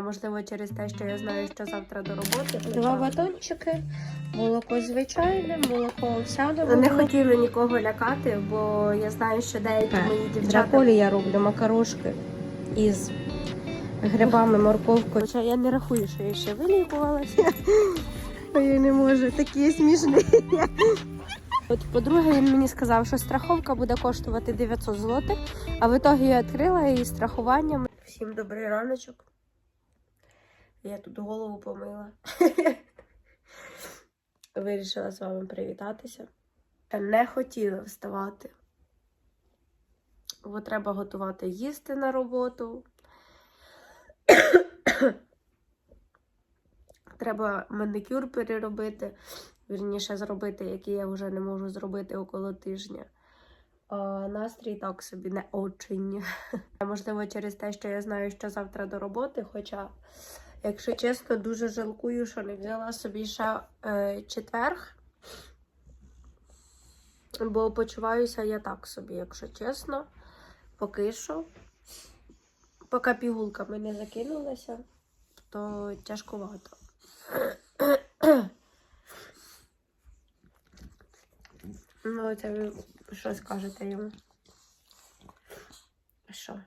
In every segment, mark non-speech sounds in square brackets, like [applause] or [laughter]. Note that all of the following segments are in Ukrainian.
Можливо, через те, що я знаю, що завтра до роботи. Два батончики, молоко звичайне, молоко овсяне. Не хотіли нікого лякати, бо я знаю, що деякі мої дівчата Драколі я роблю макарошки із грибами, морковкою. Хоча я не рахую, що я ще вилікувалася. Я не можу, такі смішні. От по-друге, він мені сказав, що страховка буде коштувати 900 злотих, а в ітогі я відкрила її страхуванням. Всім добрий раночок. Я тут голову помила. [laughs] Вирішила з вами привітатися. Не хотіла вставати. Бо треба готувати їсти на роботу. [coughs] Треба манікюр переробити, вірніше зробити, який я вже не можу зробити около тижня. А настрій так собі не очень. [laughs] Можливо, через те, що я знаю, що завтра до роботи. Хоча, якщо чесно, дуже жалкую, що не взяла собі ще е, четверг. Бо почуваюся я так собі, якщо чесно, поки що. Поки пігулками не закинулася, то тяжкувато. Ну, це ви що скажете йому? Що?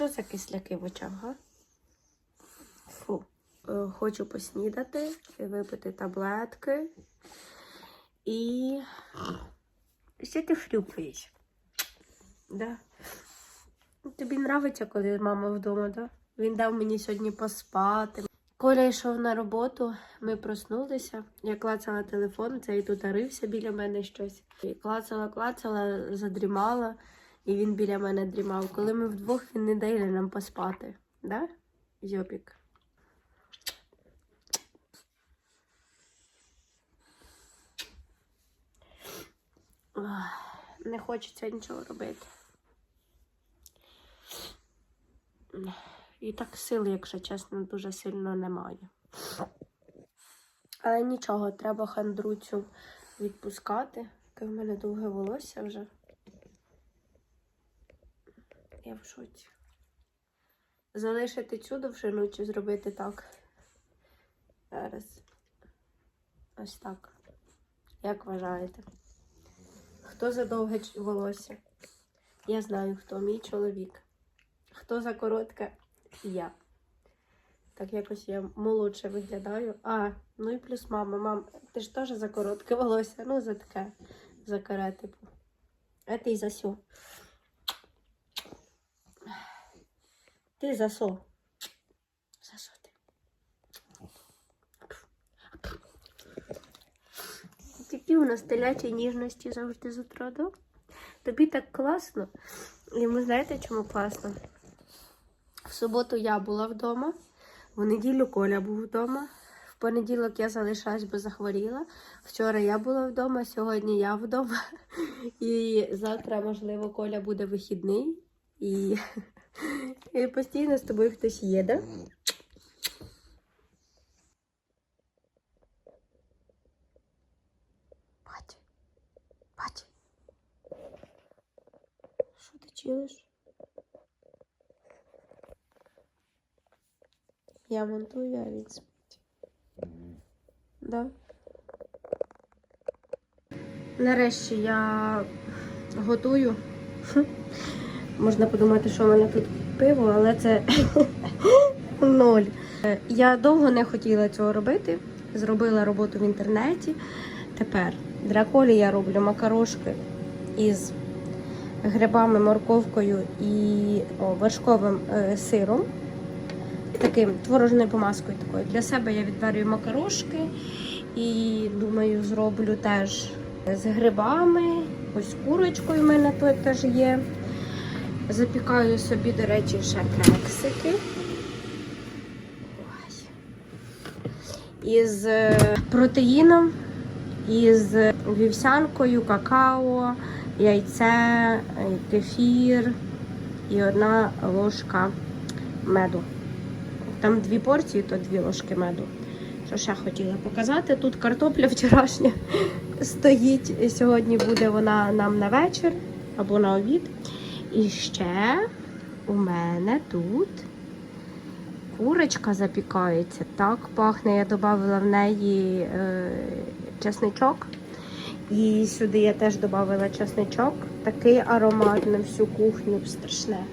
Що за кисляки в очах, га? Фу. Е, Хочу поснідати, випити таблетки. І. Що ти хрюпаєш? Да. Тобі нравиться, коли мама вдома, да? Він дав мені сьогодні поспати. Коля йшов на роботу, ми проснулися. Я клацала телефон, цей тут арився біля мене щось. І клацала, клацала, задрімала, і він біля мене дрімав. Коли ми вдвох, він не дає нам поспати. Да? Йопік. Не хочеться нічого робити. І так сили, якщо чесно, дуже сильно немає. Але нічого, треба хандруцю відпускати. Таке в мене довге волосся вже. Я в шоці. Залишити цю довжину чи зробити так. Зараз. Ось так. Як вважаєте? Хто за довге волосся? Я знаю, хто мій чоловік. Хто за коротке? Я. Так якось я молодше виглядаю. А, ну і плюс мама. Мам, ти ж теж за коротке волосся. Ну, за таке. За каре, типу. А ти за сю. Ти за со. За ти? Такі у нас телячі ніжності завжди з утра, да? Тобі так класно. І ви знаєте, чому класно? В суботу я була вдома, в неділю Коля був вдома. В понеділок я залишалась, бо захворіла. Вчора я була вдома, сьогодні я вдома. І завтра, можливо, Коля буде вихідний. І, і постійно з тобою хтось їде. Бать. Бать. Що ти чуєш? Я монтую, а він спить. Да? Нарешті я готую. Можна подумати, що в мене тут пиво, але це [laughs] ноль. Я довго не хотіла цього робити. Зробила роботу в інтернеті. Тепер драколі я роблю макарошки із грибами, морковкою і о, вершковим е, сиром. Таким творожною помазкою такою. Для себе я відварюю макарошки і думаю, зроблю теж з грибами. Ось курочкою в мене тут теж є. Запікаю собі, до речі, ще кексики. Із е, протеїном, із вівсянкою, какао, яйце, е, кефір і одна ложка меду. Там дві порції, то дві ложки меду. Що ще хотіла показати? Тут картопля вчорашня [laughs] стоїть. Сьогодні буде вона нам на вечір або на обід. І ще у мене тут курочка запікається. Так пахне. Я додала в неї е, чесничок. І сюди я теж додала чесничок. Такий аромат на всю кухню страшне.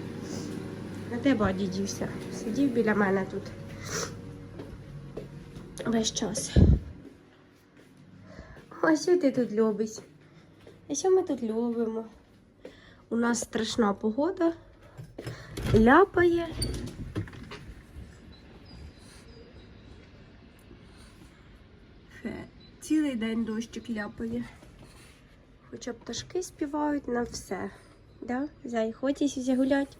А де баді дівся? Сидів біля мене тут весь час. А що ти тут любиш? А що ми тут любимо? У нас страшна погода. Ляпає. Цілий день дощик ляпає. Хоча пташки співають на все. Да? Зай, хочеш гулять?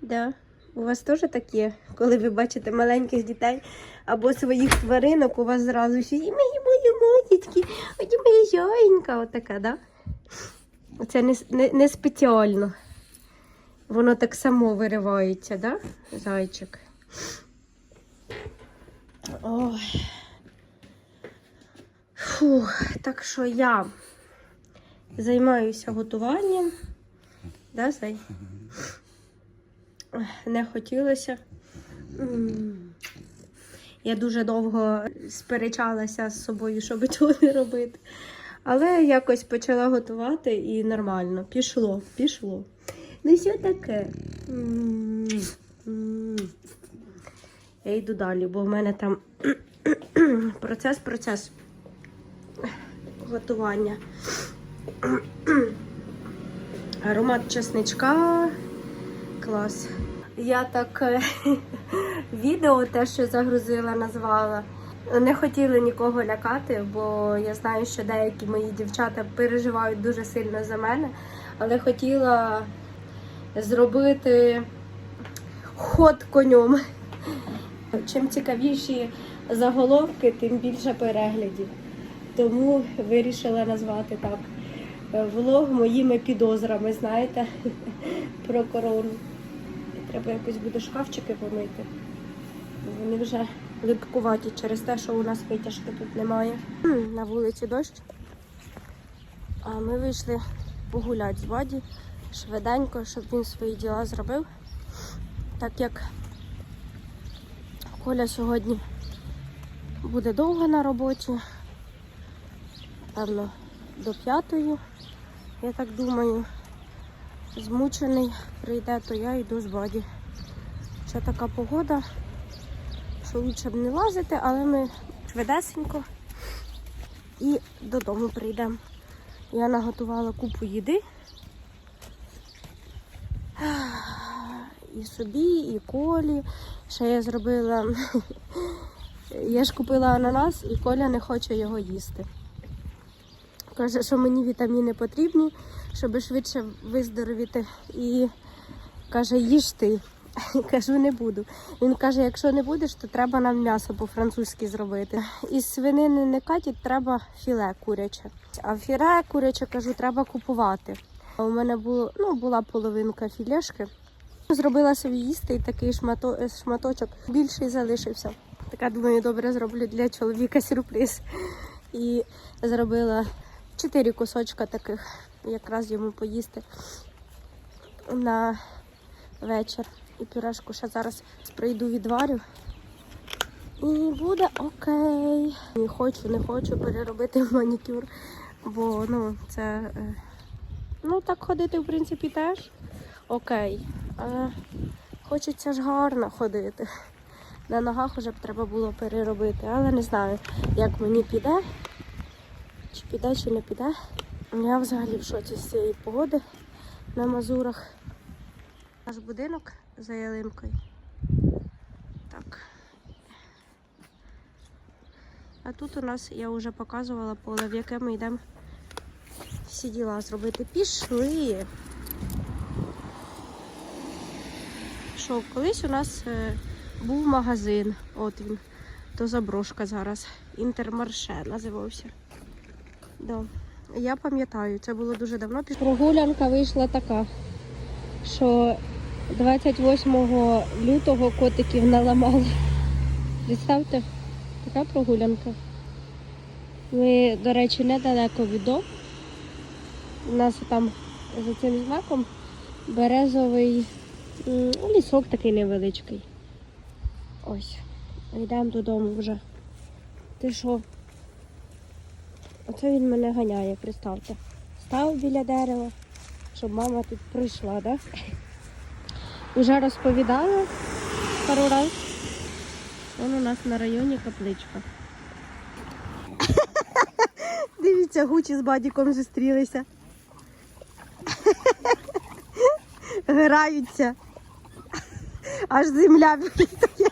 Да. У вас теж таке, коли ви бачите маленьких дітей або своїх тваринок, у вас зразу всі «І мої мої матічки, ой, моя зяєнька, отака, да? Це не, не, не спеціально. Воно так само виривається, да? Зайчик. Ой. Фух, так що я займаюся готуванням. Да, Зай? не хотілося. Я дуже довго сперечалася з собою, щоб цього не робити. Але якось почала готувати і нормально. Пішло, пішло. Ну що таке? Я йду далі, бо в мене там [clears throat] процес, процес готування. [clears throat] Аромат чесничка. Клас. Я так е, [laughs] відео те, що загрузила, назвала. Не хотіла нікого лякати, бо я знаю, що деякі мої дівчата переживають дуже сильно за мене, але хотіла зробити ход конем. Чим цікавіші заголовки, тим більше переглядів. Тому вирішила назвати так влог моїми підозрами, знаєте, про корону. Треба якось буде шкафчики помити. Вони вже липкуваті через те, що у нас витяжки тут немає. На вулиці дощ. А ми вийшли погуляти з Ваді швиденько, щоб він свої діла зробив. Так як Коля сьогодні буде довго на роботі, певно, до п'ятої, я так думаю. Змучений прийде, то я йду з Баді. Ще така погода, що лучше б не лазити, але ми швидесенько і додому прийдемо. Я наготувала купу їди. І собі, і колі. Ще я зробила. Я ж купила ананас, і Коля не хоче його їсти. Каже, що мені вітаміни потрібні, щоб швидше виздоровіти. І каже, їж ти. [laughs] Кажу, не буду. Він каже, якщо не будеш, то треба нам м'ясо по-французьки зробити. Із свинини не катять, треба філе куряче. А філе куряче, кажу, треба купувати. У мене було, ну, була половинка філешки. Зробила собі їсти і такий шмато, шматочок більший залишився. Така думаю, добре зроблю для чоловіка сюрприз. І зробила чотири кусочка таких, якраз йому поїсти на вечір. І пюрешку ще зараз прийду відварю. І буде окей. Не хочу, не хочу переробити манікюр, бо ну, це. е, Ну, так ходити, в принципі, теж окей. Але хочеться ж гарно ходити. На ногах вже б треба було переробити, але не знаю, як мені піде. Чи піде, чи не піде. Я взагалі в шоці з цієї погоди на Мазурах. Наш будинок за ялинкою. Так. А тут у нас я вже показувала поле, в яке ми йдемо всі діла зробити. Пішли. Що, колись у нас е, був магазин. От він. То заброшка зараз. Інтермарше називався. Да. Я пам'ятаю, це було дуже давно. Прогулянка вийшла така, що 28 лютого котиків наламали. Представте, така прогулянка. Ми, до речі, недалеко від дому. У нас там за цим знаком березовий лісок такий невеличкий. Ось. Йдемо додому вже. Ти що? Оце він мене ганяє, представте. Став біля дерева, щоб мама тут прийшла, так? Да? Уже розповідала пару раз. Вон у нас на районі капличка. [laughs] Дивіться, Гучі з бадіком зустрілися. [laughs] Граються. Аж земля вилітає. [laughs]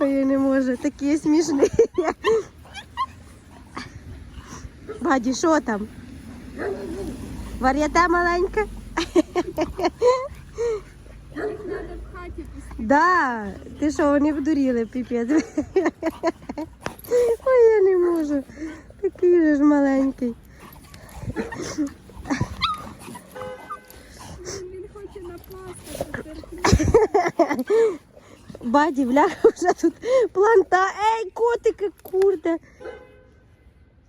Ой, не можу, такі смішні. Баді, що там? Вар'яте маленьке? Да, ти що, вони вдуріли, піпець. Ой, я не можу. Такий же ж маленький. Він хоче напасти. Баді, бляха, вже тут планта. Ей, котики, курде.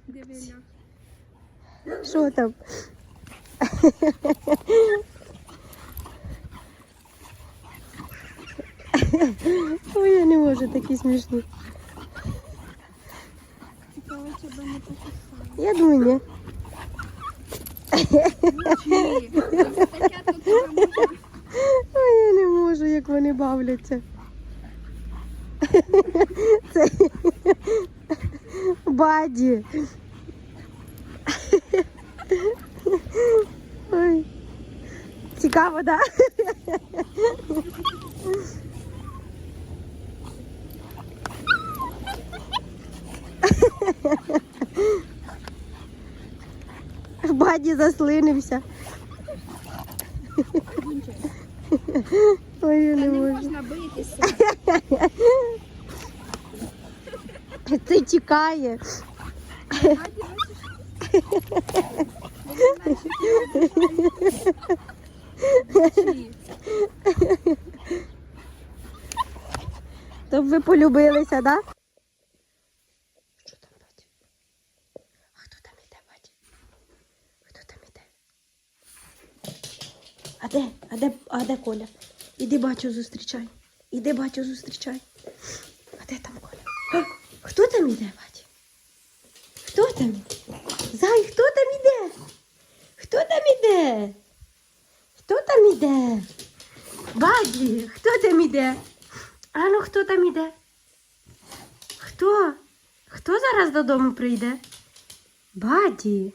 Дивися. Що там? Ой, я не можу, такі смішні. Цікаво, чи би не покусали. Я думаю, ні. Ні, це таке тут не можна. Ой, я не можу, як вони бавляться. Це баді. Ой. Цікаво, так? Баді заслинився. Ой, я не не можу. можна битися. Це тікає. То ви полюбилися, да? Що там, бать? А хто там іде, бать? Хто там іде? А де? А де, а де Коля? Іди батю зустрічай. Іди батю зустрічай. А де там Коля? А, хто там іде, бать? Хто там? Зай, хто там іде? Хто там іде? Хто там іде? Баді, хто там іде? А ну хто там іде? Хто? Хто зараз додому прийде? Баді.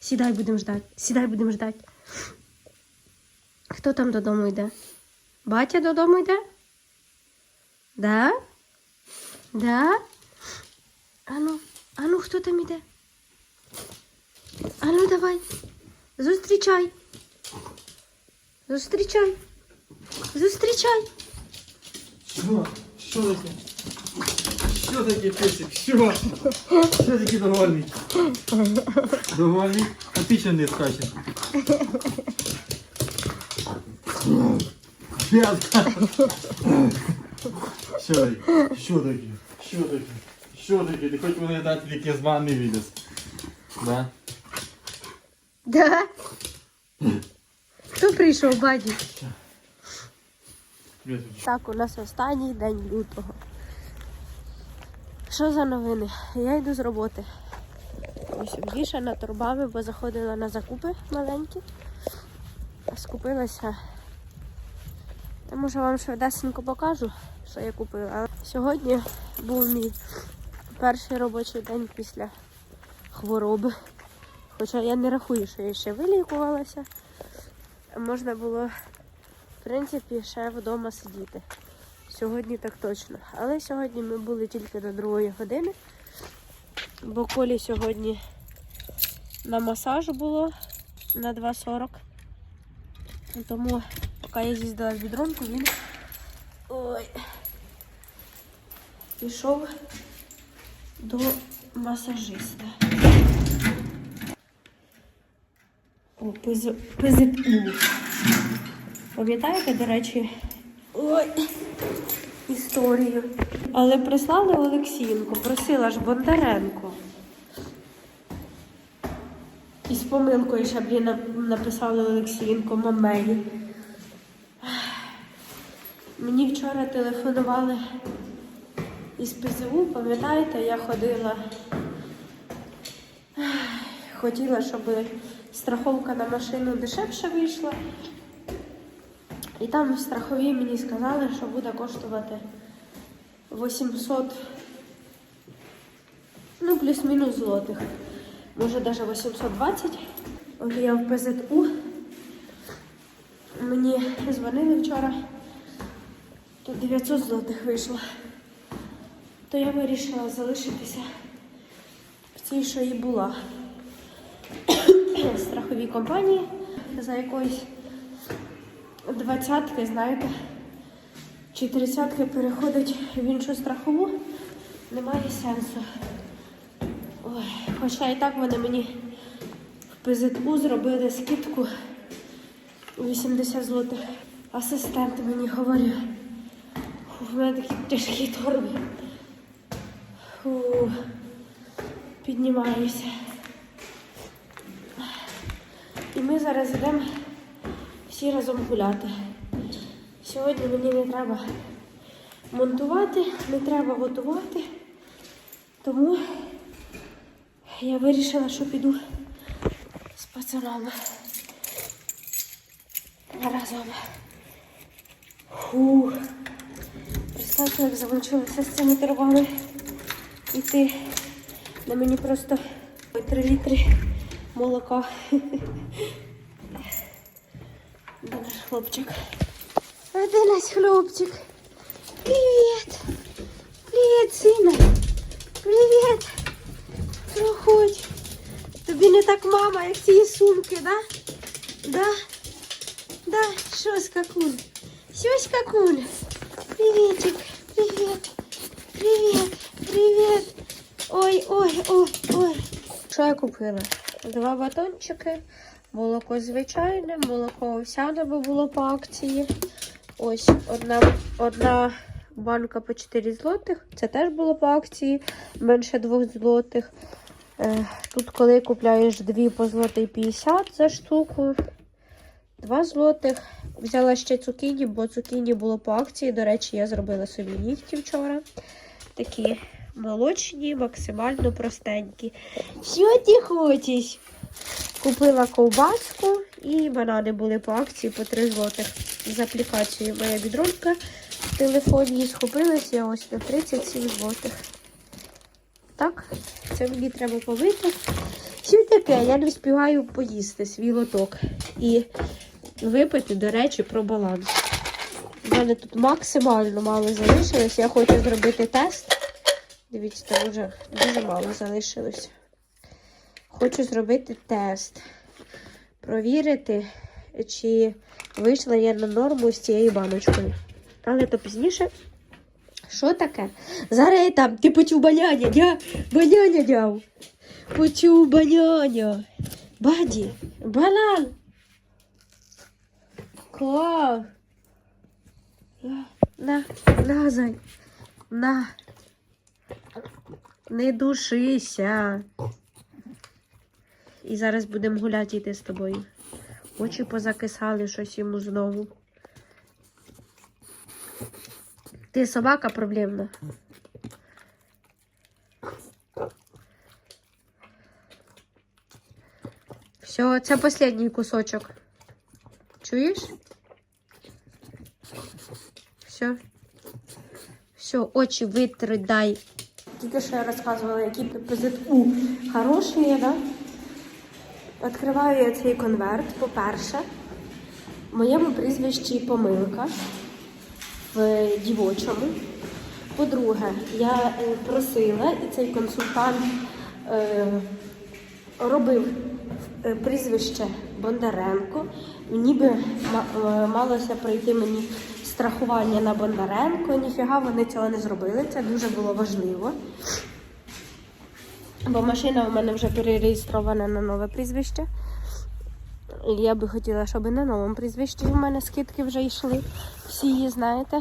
Сідай будемо ждати. Сідай будемо ждати. Хто там додому йде? Батя додому йде? Да? Да? Ану, ану, хто там іде? Ану, давай. Зустрічай. Зустрічай. Зустрічай. Що? Що таке? Що таке песик? Що? Що таке довольний? Довольний? А ти що не скачеш? П'ятка. Що таке? Що таке? Що таке? Що таке? Ти хоч мене дати тільки з ванни виліз. Да? Да? Хто прийшов, баді? Так, у нас останній день лютого. Що за новини? Я йду з роботи. Ось обвішана торбами, бо заходила на закупи маленькі. Скупилася. Я може вам швидесенько покажу, що я купила. Сьогодні був мій перший робочий день після хвороби. Хоча я не рахую, що я ще вилікувалася. Можна було в принципі, ще вдома сидіти. Сьогодні так точно. Але сьогодні ми були тільки до другої години, бо Колі сьогодні на масаж було на 2.40. Тому поки я з'їздила в бідронку, він ой, пішов до масажиста. Пизик. Пам'ятаєте, до речі, ой, історію. Але прислали Олексієнко, просила ж Бондаренко. І з помилкою ще блін, нап- написали Олексієнко мамеї. Мені вчора телефонували із ПЗУ, пам'ятаєте, я ходила, хотіла, щоб страховка на машину дешевше вийшла. І там в страховій мені сказали, що буде коштувати 800, ну, плюс-мінус злотих. Може, навіть 820. От я в ПЗУ. Мені дзвонили вчора. Тут 900 злотих вийшло. То я вирішила залишитися в цій, що і була. Страховій компанії за якоїсь двадцятки, знаєте, чи тридцятки переходить в іншу страхову, немає сенсу. Ой, хоча і так вони мені в ПЗТУ зробили скидку 80 злотих. Асистент мені говорив. У мене такі тяжкі торби. Фу, піднімаюся. І ми зараз йдемо всі разом гуляти. Сьогодні мені не треба монтувати, не треба готувати. Тому я вирішила, що піду з пацанами. Разом. Фу. Представте, як замучилася з цими торбами іти. На мені просто 3 літри молока. Де наш хлопчик? А де наш хлопчик? Привіт! Привіт, сина! Привіт! Проходь! Тобі не так мама, як цієї сумки, да? Да? Да, що скакун? Що скакун? Привітик, привіт, привіт, привіт. Ой, ой, ой, ой. Що я купила? Два батончики, молоко звичайне, молоко овсяне, бо було по акції. Ось одна, одна банка по 4 злотих. Це теж було по акції, менше 2 злотих. Е, Тут, коли купляєш дві по злотий 50 за штуку, 2 злотих. Взяла ще цукіні, бо цукіні було по акції. До речі, я зробила собі нігті вчора. Такі молочні, максимально простенькі. Що ти хочеш? Купила ковбаску і банани були по акції по 3 злотих. З аплікацією моя бідронка в телефоні схопилась я ось на 37 злотих. Так, це мені треба помити. Що таке? Я не встигаю поїсти свій лоток. І випити, до речі, про баланс. У мене тут максимально мало залишилось. Я хочу зробити тест. Дивіться, там вже дуже мало залишилось. Хочу зробити тест. Провірити, чи вийшла я на норму з цією баночкою. Але то пізніше. Що таке? Зараз я там, ти почув баняня, дя, баняня дяв. Почув баняня. Баді, банан. Клав. На, на, зай. На. Не душися. І зараз будемо гуляти йти з тобою. Очі позакисали щось йому знову. Ти собака проблемна. Все, це останній кусочок. Чуєш? Все. Все, очі витри, дай. Тільки що я розказувала, які ПЗУ хороші, да? Відкриваю я цей конверт, по-перше. В моєму прізвищі помилка в дівочому. По-друге, я е, просила, і цей консультант е, робив е, прізвище Бондаренко. Ніби е, малося пройти мені страхування на Бондаренко. Ніфіга вони цього не зробили. Це дуже було важливо. Бо машина у мене вже перереєстрована на нове прізвище. Я би хотіла, щоб на новому прізвищі в мене скидки вже йшли. Всі її знаєте.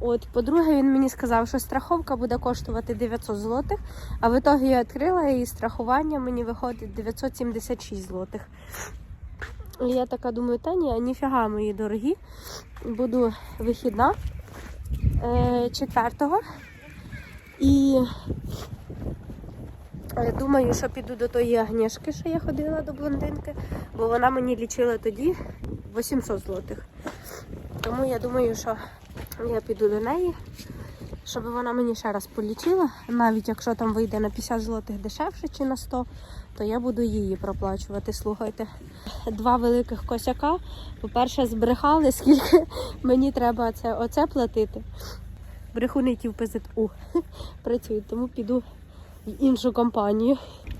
От, по-друге, він мені сказав, що страховка буде коштувати 900 злотих, а в ітогі я відкрила і страхування мені виходить 976 злотих. І я така думаю, та ні, ніфіга мої дорогі. Буду вихідна е, четвертого. І е, думаю, що піду до тої Агнішки, що я ходила до блондинки, бо вона мені лічила тоді 800 злотих. Тому я думаю, що я піду до неї, щоб вона мені ще раз полічила. Навіть якщо там вийде на 50 злотих дешевше чи на 100, то я буду її проплачувати. Слухайте. Два великих косяка. По-перше, збрехали, скільки [laughs] мені треба це оце платити. Брехуники в ПЗУ [laughs] працюють, тому піду в іншу компанію.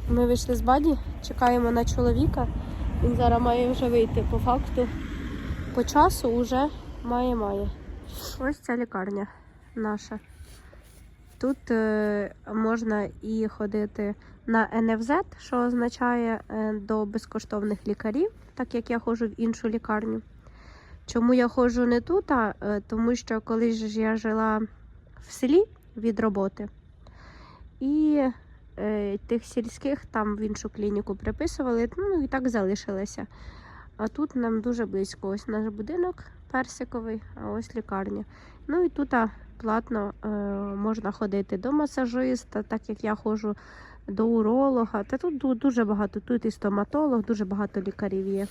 Ми вийшли з баді, чекаємо на чоловіка. Він зараз має вже вийти по факту. По часу вже має має. Ось ця лікарня наша. Тут е, можна і ходити на НФЗ, що означає е, до безкоштовних лікарів, так як я ходжу в іншу лікарню. Чому я ходжу не тут? А, е, тому що колись я жила в селі від роботи. І тих сільських там в іншу клініку приписували, ну і так залишилися. А тут нам дуже близько. Ось наш будинок персиковий, а ось лікарня. Ну і тут платно е, можна ходити до масажиста, так як я ходжу до уролога. Та тут дуже багато. Тут і стоматолог, дуже багато лікарів є.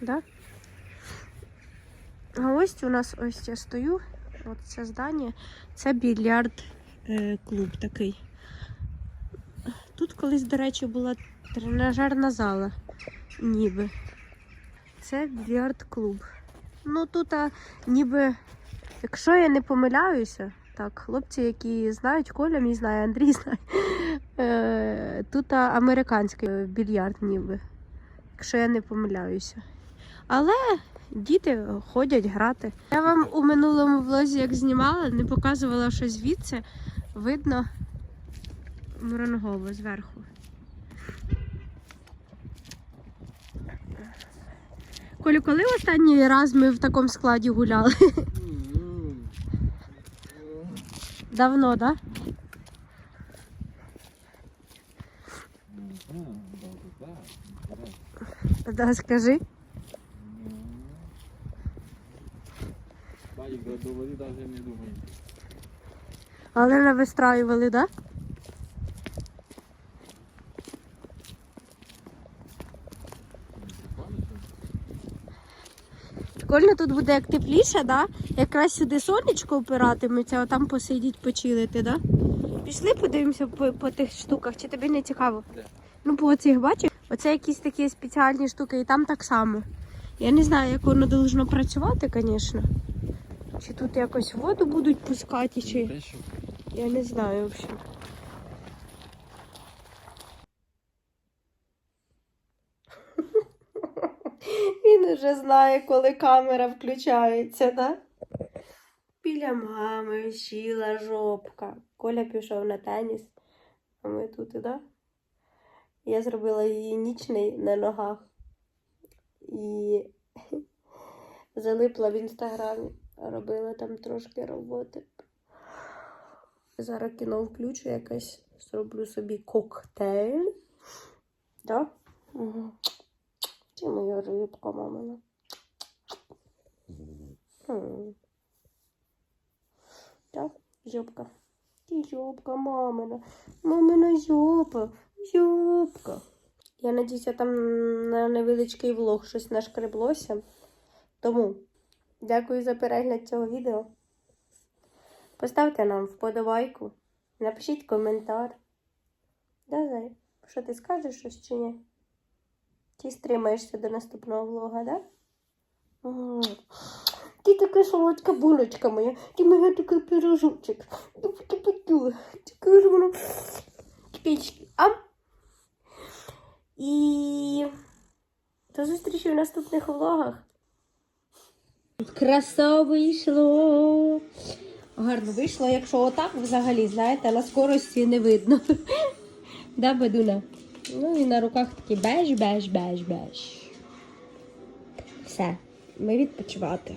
Да? А ось у нас ось я стою. От це здання. Це більярд е, клуб такий. Тут колись, до речі, була тренажерна зала. Ніби. Це більярд-клуб. Ну тут а, ніби, якщо я не помиляюся, так, хлопці, які знають, Коля мій знає, Андрій [laughs] знає. Е, тут а, американський більярд ніби. Якщо я не помиляюся. Але діти ходять грати. Я вам у минулому влозі, як знімала, не показувала, що звідси видно Мурангово зверху. Колю, коли останній раз ми в такому складі гуляли? Давно, так? Да? Да, скажи. До, до води навіть не думаю. Але не вистраювали, так? Да? Прикольно тут буде як тепліше, да? Якраз сюди сонечко опиратиметься, а там посидіть, почилити, да? Пішли подивимося по, по тих штуках, чи тобі не цікаво? Де? Ну, по цих бачиш? Оце якісь такі спеціальні штуки, і там так само. Я не знаю, як воно должно працювати, звісно. Чи тут якось воду будуть пускати, чи. Я не знаю взагалі. Він уже знає, коли камера включається, да? Біля мами сіла жопка. Коля пішов на теніс, а ми тут, да? Я зробила її нічний на ногах і [laughs] залипла в інстаграмі. Робила там трошки роботи. Зараз кіно включу якесь, зроблю собі коктейль. Да? Угу. Це моя рибка, мамина. Да, зьобка. Ти зьобка, мамина. Мамина зьоба. Зьобка. Я надіюся, там на невеличкий влог щось нашкреблося. Тому дякую за перегляд цього відео. Поставте нам вподобайку, напишіть коментар. Да, Що ти скажеш щось чи ні? Чи стримаєшся до наступного влога, да? Ти така солодка булочка моя, ти моя такий пирожочок. Кипічки. А? І до зустрічі в наступних влогах. Краса вийшло. Гарно вийшло, якщо отак взагалі, знаєте, на скорості не видно. [laughs] Да, Бадуна? Ну і на руках такий беж, беж, беж, беж. Все, ми відпочивати.